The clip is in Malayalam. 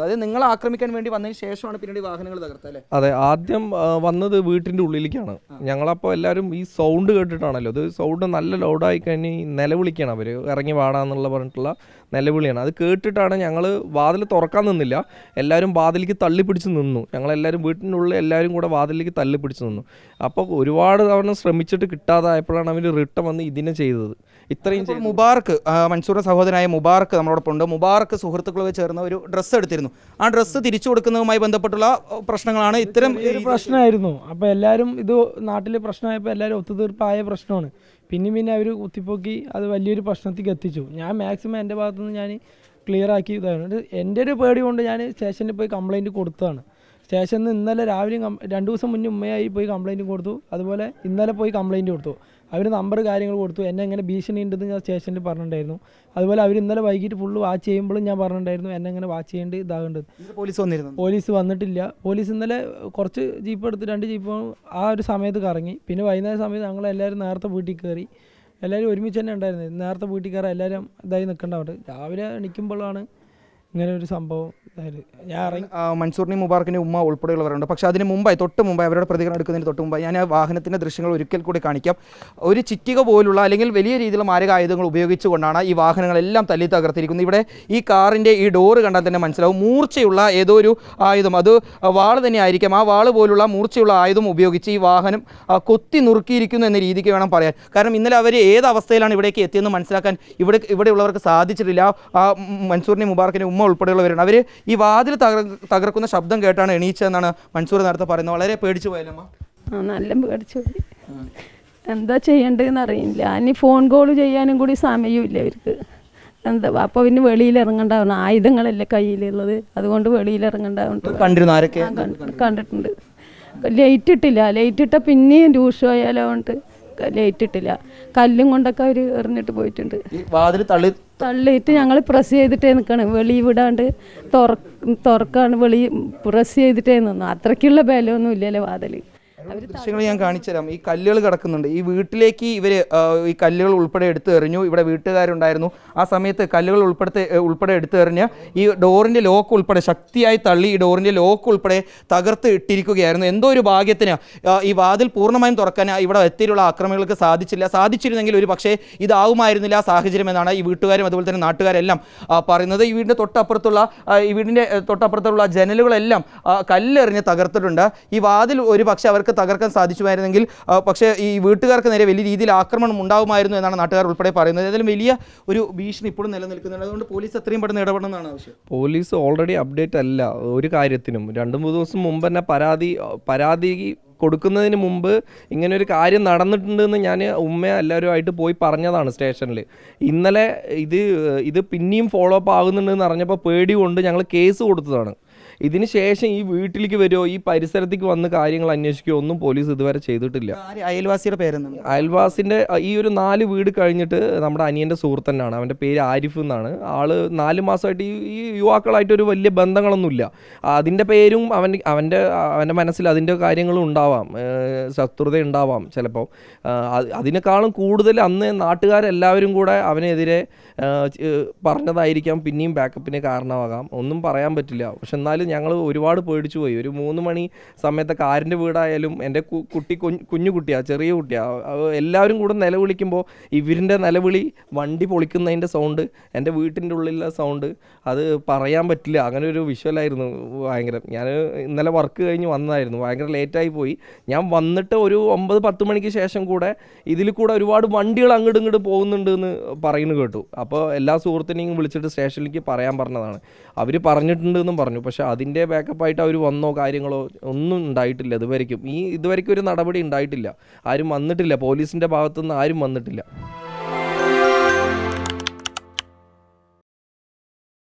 അതായത് നിങ്ങൾ ആക്രമിക്കാൻ വേണ്ടി വന്നതിന് ശേഷമാണ് പിന്നീട് വാഹനങ്ങൾ തകർത്തത് അല്ലേ? അതെ ആദ്യം വന്നത് വീട്ടിന്റെ ഉള്ളിലേക്കാണ്. ഞങ്ങളപ്പോൾ എല്ലാവരും ഈ സൗണ്ട് കേട്ടിട്ടാണല്ലോ. അത് സൗണ്ട് നല്ല ലോഡായി കഴിഞ്ഞ് നിലവിളിക്കാണ് അവർ ഇറങ്ങി വാടാന്നുള്ള പറഞ്ഞിട്ടുള്ള നിലവിളിയാണ്. അത് കേട്ടിട്ടാണ് ഞങ്ങൾ വാതിൽ തുറക്കാൻ നിന്നില്ല. എല്ലാവരും വാതിലേക്ക് തള്ളി പിടിച്ച് നിന്നു. ഞങ്ങളെല്ലാവരും വീട്ടിന്റെ ഉള്ളിൽ എല്ലാവരും കൂടെ വാതിലേക്ക് തള്ളി പിടിച്ച് നിന്നു. അപ്പോൾ ഒരുപാട് തവണ ശ്രമിച്ചിട്ട് കിട്ടാതായപ്പോഴാണ് അവർ റിട്ടൺ വന്ന് ഇതിനെ ചെയ്തത്. ഇത്രയും മുബാർക്ക് ആ, മൻസൂറിന്റെ സഹോദരനായ മുബാർക്ക് നമ്മളോടൊപ്പം ഉണ്ട്. മുബാർക്ക് സുഹൃത്തുക്കളൊക്കെ ചേർന്ന് ഒരു ഡ്രസ്സ് എടുത്തിരുന്നു. ആ ഡ്രസ്സ് തിരിച്ചു കൊടുക്കുന്നതുമായി ബന്ധപ്പെട്ടുള്ള പ്രശ്നങ്ങളാണ് ഇത്തരം ഒരു പ്രശ്നമായിരുന്നു. അപ്പോൾ എല്ലാവരും ഇത് നാട്ടിലെ പ്രശ്നമായപ്പോൾ എല്ലാവരും ഒത്തുതീർപ്പായ പ്രശ്നമാണ്. പിന്നെ പിന്നെ അവർ കുത്തിപ്പൊക്കി അത് വലിയൊരു പ്രശ്നത്തേക്ക് എത്തിച്ചു. ഞാൻ മാക്സിമം എന്റെ ഭാഗത്തുനിന്ന് ഞാൻ ക്ലിയർ ആക്കി ഇതാണ് എന്റെ ഒരു പേടി കൊണ്ട് ഞാൻ സ്റ്റേഷനിൽ പോയി കംപ്ലൈന്റ് കൊടുത്തതാണ്. സ്റ്റേഷനിൽ നിന്ന് ഇന്നലെ രാവിലെ രണ്ട് ദിവസം മുന്നേ ഉമ്മയായി പോയി കംപ്ലൈന്റ് കൊടുത്തു. അതുപോലെ ഇന്നലെ പോയി കംപ്ലൈന്റ് കൊടുത്തു. അവർ നമ്പർ കാര്യങ്ങൾ കൊടുത്തു. എന്നെ എങ്ങനെ ഭീഷണി ഉണ്ടെന്ന് ഞാൻ സ്റ്റേഷനിൽ പറഞ്ഞിട്ടുണ്ടായിരുന്നു. അതുപോലെ അവർ ഇന്നലെ വൈകിട്ട് ഫുള്ള് വാച്ച് ചെയ്യുമ്പോഴും ഞാൻ പറഞ്ഞിട്ടുണ്ടായിരുന്നു എന്നെ എങ്ങനെ വാച്ച് ചെയ്യേണ്ടി ഇതാകേണ്ടത്. പോലീസ് വന്നിരുന്നു? പോലീസ് വന്നിട്ടില്ല. പോലീസ് ഇന്നലെ കുറച്ച് ജീപ്പ് എടുത്ത് രണ്ട് ജീപ്പ് ആ ഒരു സമയത്ത് കറങ്ങി. പിന്നെ വൈകുന്നേരം സമയത്ത് ഞങ്ങൾ എല്ലാവരും നേരത്തെ വീട്ടിൽ കയറി. എല്ലാവരും ഒരുമിച്ച് തന്നെ ഉണ്ടായിരുന്നു. നേരത്തെ വീട്ടിൽ കയറാൻ എല്ലാവരും ഇതായി നിൽക്കേണ്ടവിടെ രാവിലെ എണീക്കുമ്പോഴാണ് ഇങ്ങനെ ഒരു സംഭവം. ഇതായത് ഞാൻ ഇറങ്ങി ആ, മൻസൂറിനെയും മുബാറക്കിന്റെ ഉമ്മ ഉൾപ്പെടെയുള്ളവരുണ്ട്. പക്ഷേ അതിന് മുമ്പായി തൊട്ട് മുമ്പായി അവരുടെ പ്രതികരണം എടുക്കുന്നതിന് തൊട്ട് മുമ്പായി ഞാൻ ആ വാഹനത്തിന്റെ ദൃശ്യങ്ങൾ ഒരിക്കൽ കൂടി കാണിക്കാം. ഒരു ചിറ്റിക പോലുള്ള അല്ലെങ്കിൽ വലിയ രീതിയിലുള്ള മാരക ആയുധങ്ങൾ ഉപയോഗിച്ചുകൊണ്ടാണ് ഈ വാഹനങ്ങളെല്ലാം തല്ലി തകർത്തിരിക്കുന്നത്. ഇവിടെ ഈ കാറിന്റെ ഈ ഡോറ് കണ്ടാൽ തന്നെ മനസ്സിലാവും. മൂർച്ചയുള്ള ഏതോ ഒരു ആയുധം. അത് വാൾ തന്നെ ആയിരിക്കാം. ആ വാൾ പോലുള്ള മൂർച്ചയുള്ള ആയുധം ഉപയോഗിച്ച് ഈ വാഹനം ആ, കൊത്തി നുറുക്കിയിരിക്കുന്നു എന്ന രീതിക്ക് വേണം പറയാൻ. കാരണം ഇന്നലെ അവർ ഏത് അവസ്ഥയിലാണ് ഇവിടേക്ക് എത്തിയെന്ന് മനസ്സിലാക്കാൻ ഇവിടെ ഇവിടെയുള്ളവർക്ക് സാധിച്ചിട്ടില്ല. ആ മൻസൂറിനെ മുബാർക്കിനെ ഉമ്മ ഉൾപ്പെടെയുള്ളവരാണ്. അവർ ഈ വാതിൽ തകർ തകർക്കുന്ന ശബ്ദം കേട്ടാണ് എണീച്ചതെന്നാണ് മൻസൂർ നേരത്തെ പറയുന്നത്. വളരെ പേടിച്ചു പോയാലമ്മ ആ നല്ല പേടിച്ചു പോയി. എന്താ ചെയ്യേണ്ടതെന്ന് അറിയില്ല. ഇനി ഫോൺ കോൾ ചെയ്യാനും കൂടി സമയമില്ല അവർക്ക് എന്താ അപ്പോൾ പിന്നെ വെളിയിൽ ഇറങ്ങണ്ടാവണം. ആയുധങ്ങളല്ലേ കയ്യിലുള്ളത്. അതുകൊണ്ട് വെളിയിൽ ഇറങ്ങണ്ടാവുന്നുണ്ട് കണ്ടിരുന്നു? ആരൊക്കെ കണ്ടിട്ടുണ്ട്. ലൈറ്റ് ഇട്ടില്ല. ലൈറ്റ് ഇട്ട പിന്നെയും രൂക്ഷമായാലോ കൊണ്ട് ലൈറ്റ് ഇട്ടില്ല കല്ലും കൊണ്ടൊക്കെ അവർ എറിഞ്ഞിട്ട് പോയിട്ടുണ്ട്. വാതിൽ തള്ളി തള്ളിയിട്ട് ഞങ്ങൾ പ്രസ് ചെയ്തിട്ടേ നിൽക്കണം വെളി വിടാണ്ട് തുറ തുറക്കാണ് വെളി പ്രസ് ചെയ്തിട്ടേ നിന്നു. അത്രയ്ക്കുള്ള ബലമൊന്നും ഇല്ലല്ലോ വാതിൽ ദൃശ്യങ്ങൾ ഞാൻ കാണിച്ചു തരാം ഈ കല്ലുകൾ കിടക്കുന്നുണ്ട്. ഈ വീട്ടിലേക്ക് ഇവർ ഈ കല്ലുകൾ ഉൾപ്പെടെ എടുത്തു എറിഞ്ഞു. ഇവിടെ വീട്ടുകാരുണ്ടായിരുന്നു. ആ സമയത്ത് കല്ലുകൾ ഉൾപ്പെടുത്തി ഉൾപ്പെടെ എടുത്തു എറിഞ്ഞ് ഈ ഡോറിന്റെ ലോക്ക് ഉൾപ്പെടെ ശക്തിയായി തള്ളി ഈ ഡോറിന്റെ ലോക്ക് ഉൾപ്പെടെ തകർത്ത് ഇട്ടിരിക്കുകയായിരുന്നു. എന്തോ ഒരു ഭാഗ്യത്തിന് ഈ വാതിൽ പൂർണമായും തുറക്കാൻ ഇവിടെ എത്തിയിട്ടുള്ള ആക്രമണങ്ങൾക്ക് സാധിച്ചില്ല. സാധിച്ചിരുന്നെങ്കിൽ ഒരു പക്ഷേ ഇതാവുമായിരുന്നില്ല ആ സാഹചര്യം എന്നാണ് ഈ വീട്ടുകാരും അതുപോലെ തന്നെ നാട്ടുകാരെല്ലാം പറയുന്നത്. ഈ വീടിന്റെ തൊട്ടപ്പുറത്തുള്ള ഈ വീടിന്റെ തൊട്ടപ്പുറത്തുള്ള ജനലുകളെല്ലാം കല്ലെറിഞ്ഞ് തകർത്തിട്ടുണ്ട്. ഈ വാതിൽ ഒരു പക്ഷേ അവർക്ക് തകർക്കാൻ സാധിച്ചുമായിരുന്നെങ്കിൽ പക്ഷേ ഈ വീട്ടുകാർക്ക് നേരെ വലിയ രീതിയിൽ ആക്രമണം ഉണ്ടാകുമായിരുന്നു എന്നാണ് നാട്ടുകാർ ഉൾപ്പെടെ പറയുന്നത്. ഏതായാലും വലിയ ഒരു ഭീഷണി ഇപ്പോഴും നിലനിൽക്കുന്നുണ്ട്. അതുകൊണ്ട് പോലീസ് എത്രയും പെട്ടെന്ന് ഇടപെടണമെന്നാണ് ആവശ്യം. പോലീസ് ഓൾറെഡി അപ്ഡേറ്റ് അല്ല ഒരു കാര്യത്തിനും. രണ്ട് മൂന്ന് ദിവസം മുമ്പ് തന്നെ പരാതി പരാതി കൊടുക്കുന്നതിന് മുമ്പ് ഇങ്ങനെ ഒരു കാര്യം നടന്നിട്ടുണ്ടെന്ന് ഞാൻ ഉമ്മ എല്ലാവരുമായിട്ട് പോയി പറഞ്ഞതാണ് സ്റ്റേഷനിൽ ഇന്നലെ ഇത് ഇത് പിന്നെയും ഫോളോ അപ്പ് ആകുന്നുണ്ടെന്ന് അറിഞ്ഞപ്പോൾ പേടി കൊണ്ട് ഞങ്ങൾ കേസ് കൊടുത്തതാണ്. ഇതിന് ശേഷം ഈ വീട്ടിലേക്ക് വരുമോ ഈ പരിസരത്തേക്ക് വന്ന് കാര്യങ്ങൾ അന്വേഷിക്കുകയോ ഒന്നും പോലീസ് ഇതുവരെ ചെയ്തിട്ടില്ല. അയൽവാസിയുടെ പേരെന്ന് അയൽവാസിന്റെ ഈ ഒരു നാല് വീട് കഴിഞ്ഞിട്ട് നമ്മുടെ അനിയന്റെ സുഹൃത്തന്നാണ് അവന്റെ പേര് ആരിഫ് എന്നാണ്. ആൾ നാല് മാസമായിട്ട് ഈ യുവാക്കളായിട്ട് ഒരു വലിയ ബന്ധങ്ങളൊന്നുമില്ല. അതിന്റെ പേരും അവൻ അവന്റെ അവന്റെ മനസ്സിൽ അതിന്റെ കാര്യങ്ങളും ഉണ്ടാവാം. ശത്രുത ഉണ്ടാവാം ചിലപ്പോൾ അതിനേക്കാളും കൂടുതൽ അന്ന് നാട്ടുകാരെല്ലാവരും കൂടെ അവനെതിരെ പറഞ്ഞതായിരിക്കാം. പിന്നെയും ബാക്കപ്പിന് കാരണമാകാം. ഒന്നും പറയാൻ പറ്റില്ല. പക്ഷെ എന്നാലും ഞങ്ങൾ ഒരുപാട് പേടിച്ചു പോയി. ഒരു മൂന്ന് മണി സമയത്ത് കാറിന്റെ വീടായാലും എന്റെ കുട്ടി കുഞ്ഞ് കുട്ടിയാണ് ചെറിയ കുട്ടിയാണ് എല്ലാവരും കൂടെ നിലവിളിക്കുമ്പോൾ ഇവരിന്റെ നിലവിളി വണ്ടി പൊളിക്കുന്നതിന്റെ സൗണ്ട് എന്റെ വീട്ടിന്റെ ഉള്ളിലെ സൗണ്ട് അത് പറയാൻ പറ്റില്ല. അങ്ങനെ ഒരു വിഷ്വലായിരുന്നു ഭയങ്കര. ഞാൻ ഇന്നലെ വർക്ക് കഴിഞ്ഞ് വന്നതായിരുന്നു. ഭയങ്കര ലേറ്റായി പോയി. ഞാൻ വന്നിട്ട് ഒരു ഒമ്പത് പത്ത് മണിക്ക് ശേഷം കൂടെ ഇതിൽ കൂടെ ഒരുപാട് വണ്ടികൾ അങ്ങോട്ടും ഇങ്ങോട്ട് പോകുന്നുണ്ട് എന്ന് പറയുന്നു കേട്ടു. അപ്പോൾ എല്ലാ സുഹൃത്തിനെയും വിളിച്ചിട്ട് സ്റ്റേഷനിലേക്ക് പറയാൻ പറഞ്ഞതാണ്. അവർ പറഞ്ഞിട്ടുണ്ട് എന്നും പറഞ്ഞു. പക്ഷേ അതിന്റെ ബാക്കപ്പായിട്ട് അവർ വന്നോ കാര്യങ്ങളോ ഒന്നും ഉണ്ടായിട്ടില്ല ഇതുവരയ്ക്കും ഈ ഇതുവരെക്കും ഒരു നടപടി ഉണ്ടായിട്ടില്ല. ആരും വന്നിട്ടില്ല. പോലീസിന്റെ ഭാഗത്തുനിന്ന് ആരും വന്നിട്ടില്ല.